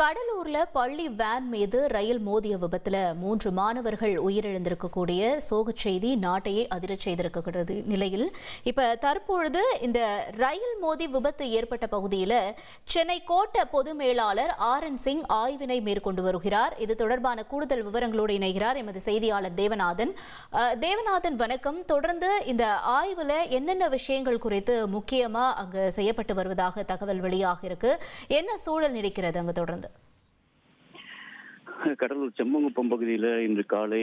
கடலூர்ல பள்ளி வேன் மீது ரயில் மோதிய விபத்துல மூன்று மாணவர்கள் உயிரிழந்திருக்கக்கூடிய சோகச் செய்தி நாட்டையே அதிரச் செய்திருக்கிறது நிலையில். இப்ப தற்பொழுது இந்த ரயில் மோதி விபத்து ஏற்பட்ட பகுதியில சென்னை கோட்ட பொது மேலாளர் ஆர் என் சிங் ஆய்வினை மேற்கொண்டு வருகிறார். இது தொடர்பான கூடுதல் விவரங்களோடு இணைகிறார் எமது செய்தியாளர் தேவநாதன். தேவநாதன் வணக்கம். தொடர்ந்து இந்த ஆய்வுல என்னென்ன விஷயங்கள் குறித்து முக்கியமா அங்கு செய்யப்பட்டு வருவதாக தகவல் வெளியாக இருக்கு என்ன சூழல் நீடிக்கிறது அங்கு தொடர்ந்து? கடலூர் செம்மங்குப்பம் பகுதியில் இன்று காலை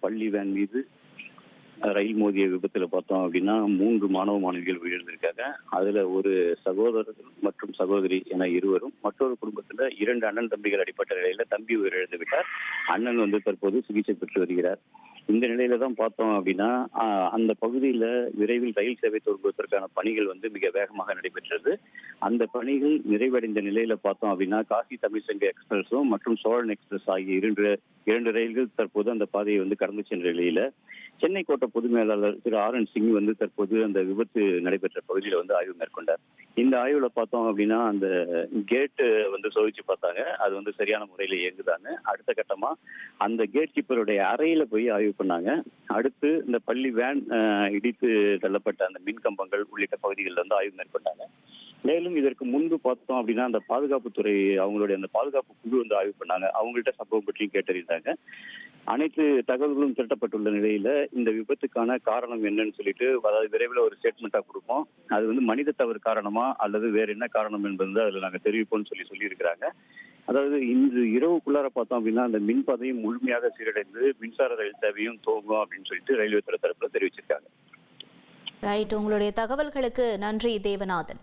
பள்ளி வேன் மீது ரயில் மோதிய விபத்தில் பார்த்தோம் அப்படின்னா மூன்று மாணவ மாணவிகள் உயிரிழந்திருக்காங்க. அதுல ஒரு சகோதரர் மற்றும் சகோதரி என இருவரும் மற்றொரு குடும்பத்துல இரண்டு அண்ணன் தம்பிகள் அடிப்பட்ட நிலையில தம்பி உயிரிழந்து விட்டார். அண்ணன் வந்து தற்போது சிகிச்சை பெற்று வருகிறார். இந்த நிலையில தான் பார்த்தோம் அப்படின்னா அந்த பகுதியில விரைவில் ரயில் சேவை தொடங்குவதற்கான பணிகள் வந்து மிக வேகமாக நடைபெற்றது. அந்த பணிகள் நிறைவடைந்த நிலையில பார்த்தோம் அப்படின்னா காசி தமிழ்சங்க எக்ஸ்பிரஸும் மற்றும் சோழன் எக்ஸ்பிரஸ் ஆகிய இரண்டு இரண்டு ரயில்கள் தற்போது அந்த பாதையை வந்து கடந்து சென்ற நிலையில சென்னை கோட்டை பொது மேலாளர் திரு ஆர் என் சிங் வந்து தற்போது அந்த விபத்து நடைபெற்ற பகுதியில வந்து ஆய்வு மேற்கொண்டார். இந்த ஆய்வுல பார்த்தோம் அப்படின்னா அந்த கேட்டு வந்து சோதிச்சு பார்த்தாங்க. அது வந்து சரியான முறையில இயங்குதாங்க அடுத்த கட்டமா அந்த கேட் கீப்பருடைய அறையில போய் ஆய்வு பண்ணாங்க. அடுத்து இந்த பள்ளி வேன் இடித்து தள்ளப்பட்ட அந்த மின் கம்பங்கள் உள்ளிட்ட பகுதிகளில் வந்து ஆய்வு மேற்கொண்டாங்க. மேலும் இதற்கு முன்பு பார்த்தோம் அப்படின்னா அந்த பாதுகாப்புத்துறை அவங்களுடைய அந்த பாதுகாப்பு குழு வந்து ஆய்வு பண்ணாங்க. அவங்கள்ட்ட சம்பவம் பற்றியும் கேட்டறிந்தாங்க. அனைத்து தகவல்களும் திரட்டப்பட்டுள்ள நிலையில இந்த விபத்துக்கான காரணம் என்னன்னு சொல்லிட்டு அதாவது விரைவில் ஒரு ஸ்டேட்மெண்ட்டா கொடுப்போம். அது வந்து மனித தவறு காரணமா அல்லது வேற என்ன காரணம் என்பது அதுல நாங்கள் தெரிவிப்போம்னு சொல்லி சொல்லியிருக்கிறாங்க. அதாவது இன்று இரவுக்குள்ளார பார்த்தோம் அப்படின்னா அந்த மின்பாதையும் முழுமையாக சீரடைந்து மின்சார ரயில் சேவையும் தோங்கும் அப்படின்னு சொல்லிட்டு ரயில்வே துறை தரப்புல தெரிவிச்சிருக்காங்க. ரைட் உங்களுடைய தகவல்களுக்கு நன்றி தேவநாதன்.